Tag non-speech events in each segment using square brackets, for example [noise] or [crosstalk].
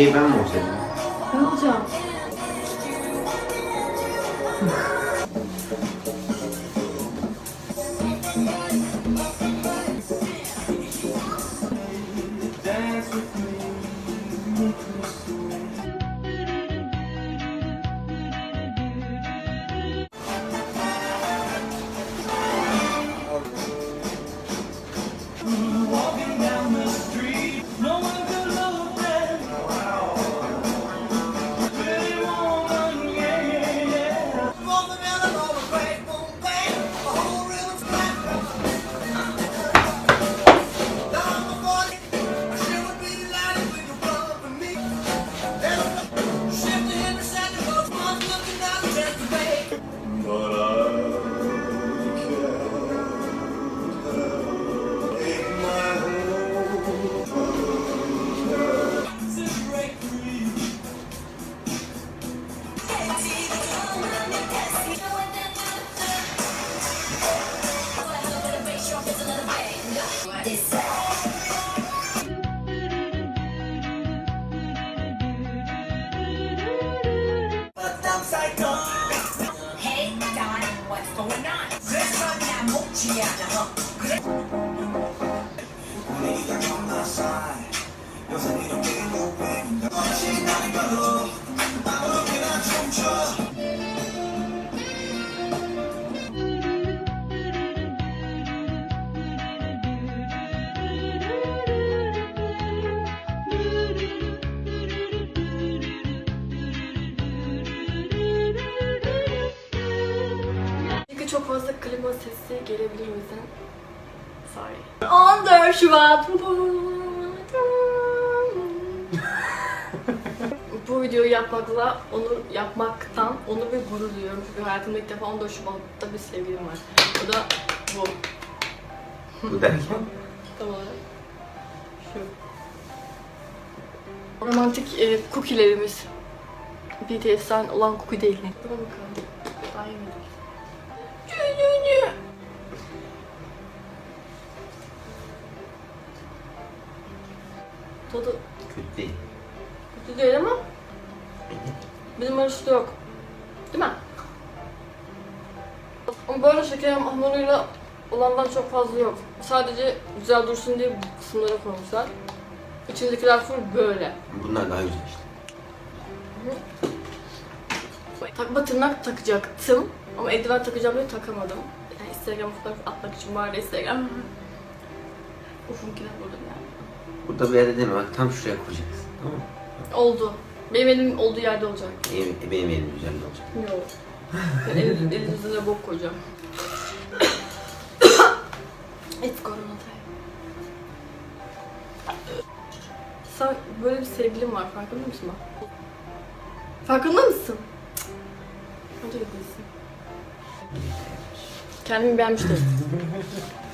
Şey ben mi olsaydım? Ne olacağım? 今天啊然后 çok fazla klima sesi gelebilir bizden. Sorry. 14 Şubat. [laughs] Bu videoyu yapmakla, onu yapmaktan onu bir gurur duyuyorum. Çünkü hayatımda ilk defa 14 Şubat'ta bir sevgilim var. O da bu. Bu derken? Tam olarak. Şu. Romantik e, cookie'lerimiz. BTS'ten olan cookie değil. Dur bakalım. Daha yemedik. Tadı Kötü değil. kötü değil ama bizim arasında yok. Değil mi? Ama böyle şeker hamuruyla olandan çok fazla yok. Sadece güzel dursun diye bu kısımlara koymuşlar. İçindekiler full böyle. Bunlar daha güzel işte. Takma tırnak takacaktım ama eldiven takacağım diye takamadım. Yani Instagram fotoğraf atmak için vardı Instagram. Ufunkiler burada yani. Burada bir yerde deme bak tam şuraya koyacaksın. Tamam mı? Oldu. Benim elim olduğu yerde olacak. Benim, benim elim üzerinde olacak. Yok. Ben elim, elimizde de bok koyacağım. [coughs] It's time. Sen böyle bir sevgilin var farkında mısın bak? Farkında mısın? Hadi değilsin. Kendimi beğenmiş değilim. [laughs]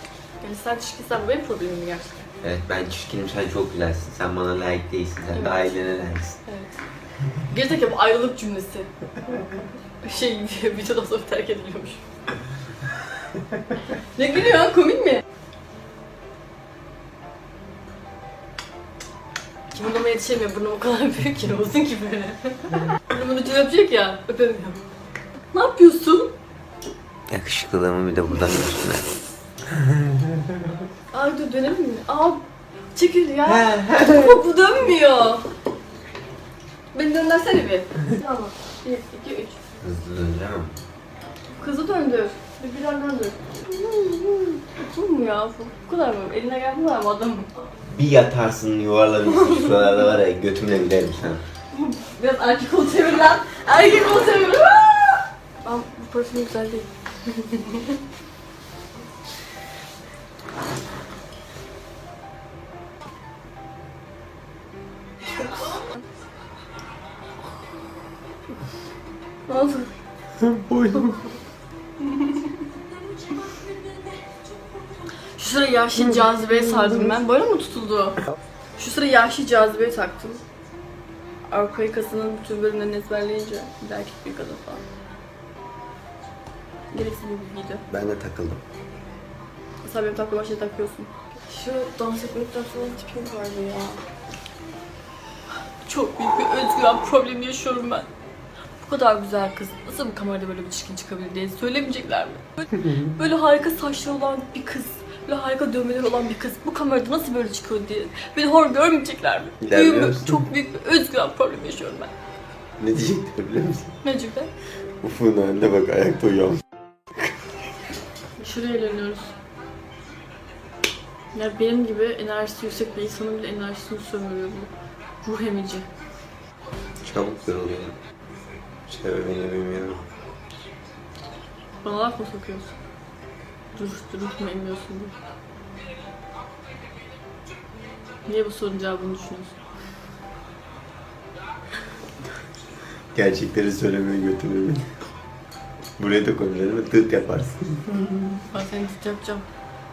yani sen çirkinsen bu benim problemim gerçekten. Evet ben çirkinim sen çok güzelsin. Sen bana layık değilsin. Sen Evet. de ailene layıksın. Evet. Gerizekalı bu ayrılık cümlesi. şey [laughs] videodan sonra terk ediliyormuş. ne gülüyorsun? Komik mi? Ki burnuma yetişemiyor. Burnum o kadar [laughs] büyük ki uzun ki böyle. Burnumun ucu yapacak ya. Öpemiyorum. Ne yapıyorsun? Yakışıklılığımı bir de buradan üstüne. [laughs] Aa dur dönelim mi? Aa çekil ya. Bu dönmüyor. Beni döndürsene bir. Tamam. Bir, iki, üç. Hızlı döndüremem. Kızı döndür. Bir birden döndür. Bu mu ya? Bu, bu kadar mı? Eline geldi mi adam? Bir yatarsın yuvarlanırsın şuralarda var ya götümle giderim sana. Biraz erkek ol çevir lan. Erkek ol çevir. Ben bu parfüm güzel değil. [laughs] ne oldu? [laughs] Boynum. Şu sıra Yahşi cazibeye sardım ben. Böyle mi tutuldu? Şu sıra Yahşi cazibeye taktım. Avrupa yakasının bütün bölümlerini ezberleyince bir erkek bir kadın falan. Gereksiz bir bilgiydi. Ben de takıldım. Mesela benim takla başlığı takıyorsun. Şu dans etmekten falan tipim vardı ya. çok büyük bir özgüven problemi yaşıyorum ben. Bu kadar güzel kız nasıl bu kamerada böyle bir çirkin çıkabilir diye söylemeyecekler mi? Böyle, [laughs] böyle harika saçları olan bir kız, böyle harika dövmeleri olan bir kız bu kamerada nasıl böyle çıkıyor diye beni hor görmeyecekler mi? Musun? çok büyük bir özgüven problemi yaşıyorum ben. Ne diyecektim biliyor musun? Ne cümle? Ufuk'un haline bak ayakta uyuyorum. Şuraya eğleniyoruz. Ya benim gibi enerjisi yüksek bir insanın bile enerjisini sömürüyor bu. Ruh emici. Çabuk yoruluyorum. Çevremini bilmiyorum. Bana laf mı sokuyorsun? Dur, ruh mu emiyorsun diye. Niye bu sorunun cevabını düşünüyorsun? Gerçekleri söylemeye götürüyor beni. Buraya da koyabilir mi? Tırt yaparsın. Ben seni tık yapacağım.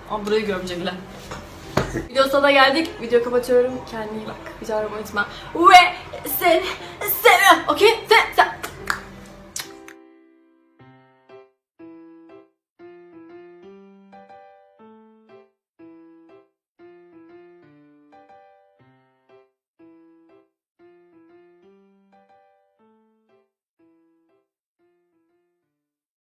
Ama burayı görmeyecekler. [laughs] Video sonuna geldik. Video kapatıyorum. Kendine iyi bak. Güzel unutma. Ve seni seviyorum. Okey? Sen, sen.